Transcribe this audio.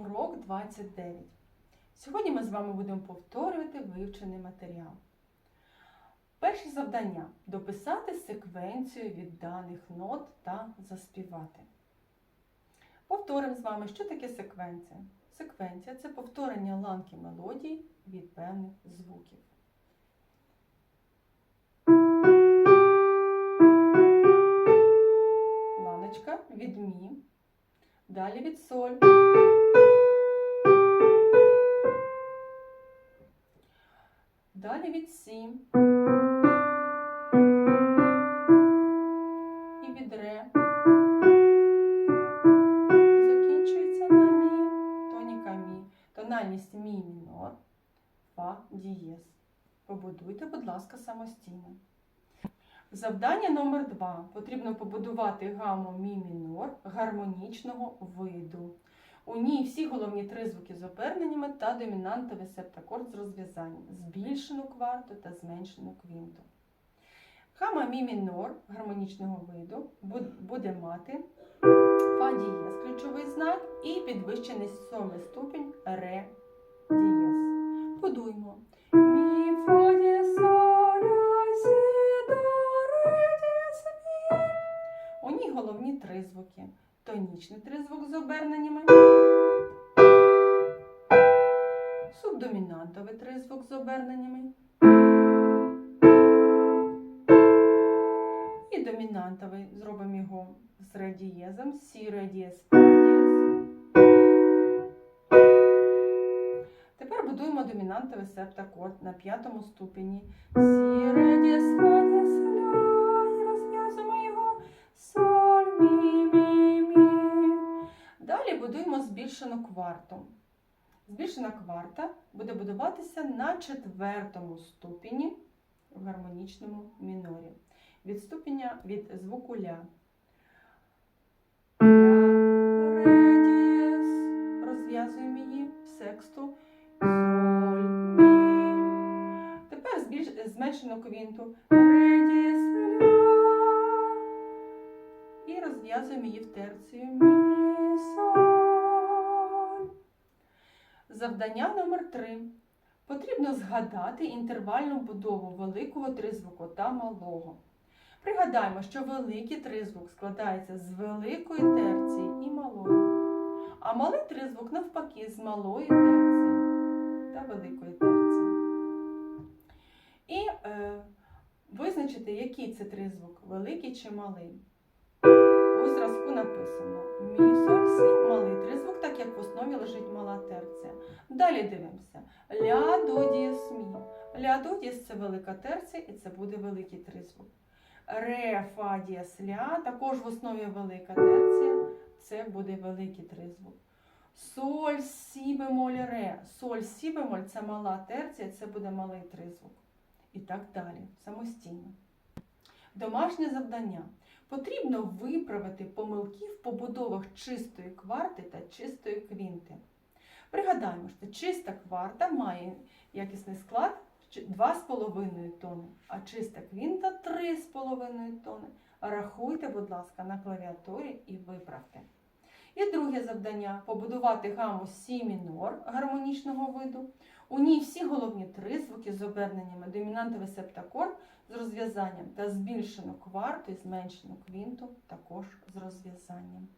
Урок 29. Сьогодні ми з вами будемо повторювати вивчений матеріал. Перше завдання дописати секвенцію від даних нот та заспівати. Повторимо з вами, що таке секвенція. Секвенція це повторення ланки мелодій від певних звуків. Ланочка від мі, далі від соль. Від. І від. Закінчується на мі, тоніка. Тональність мі мінор, фа дієз. Побудуйте, будь ласка, самостійно. Завдання номер 2. Потрібно побудувати гаму мі мінор гармонічного виду. У ній всі головні три звуки з оберненнями та домінантовий септакорд з розв'язанням, збільшену кварту та зменшену квінту. Гама мі мінор гармонічного виду буде мати фа дієз, ключовий знак і підвищений сьомий ступінь ре дієз. Будуємо. Мі, фа. У ній головні три звуки. Тонічний тризвук з оберненнями. Субдомінантовий тризвук з оберненнями. І домінантовий зробимо його з редієзом. Сі фа дієз. Тепер будуємо домінантовий септакорд на п'ятому ступені. Сі фа дієз, ля. І розв'язуємо його. Соль, мі, мі, мі. Далі будуємо збільшену кварту. Збільшена кварта буде будуватися на четвертому ступені в гармонічному мінорі. Від ступеня від звуку ля. Ля, ре, дієз. Розв'язуємо її в сексту. Соль, мі. Тепер збільш... зменшену квінту. Ре, дієз, ля. І розв'язуємо її в терцію. Мі, соль. Завдання номер 3. Потрібно згадати інтервальну будову великого тризвуку та малого. Пригадаємо, що великий тризвук складається з великої терції і малої, а малий тризвук навпаки з малої терції та великої терції. І е, визначити, який це тризвук, великий чи малий. У зразку написано мі, соль, сі, малий Далі дивимося. Ля, до, дієс, мі. Ля, до, дієс – це велика терція і це буде великий тризвук. Ре, фа, дієс, ля, також в основі велика терція, це буде великий тризвук. Соль, сі, бемоль, ре. Соль, сі, бемоль – це мала терція, це буде малий тризвук. І так далі, самостійно. Домашнє завдання. Потрібно виправити помилки в побудовах чистої кварти та чистої квінти. Пригадаємо, що чиста кварта має якісний склад 2,5 тони, а чиста квінта 3,5 тони. Рахуйте, будь ласка, на клавіатурі і виправте. І друге завдання побудувати гаму Сі мінор гармонічного виду. У ній всі головні три звуки з оберненнями домінантовий септакорд з розв'язанням та збільшену кварту і зменшену квінту також з розв'язанням.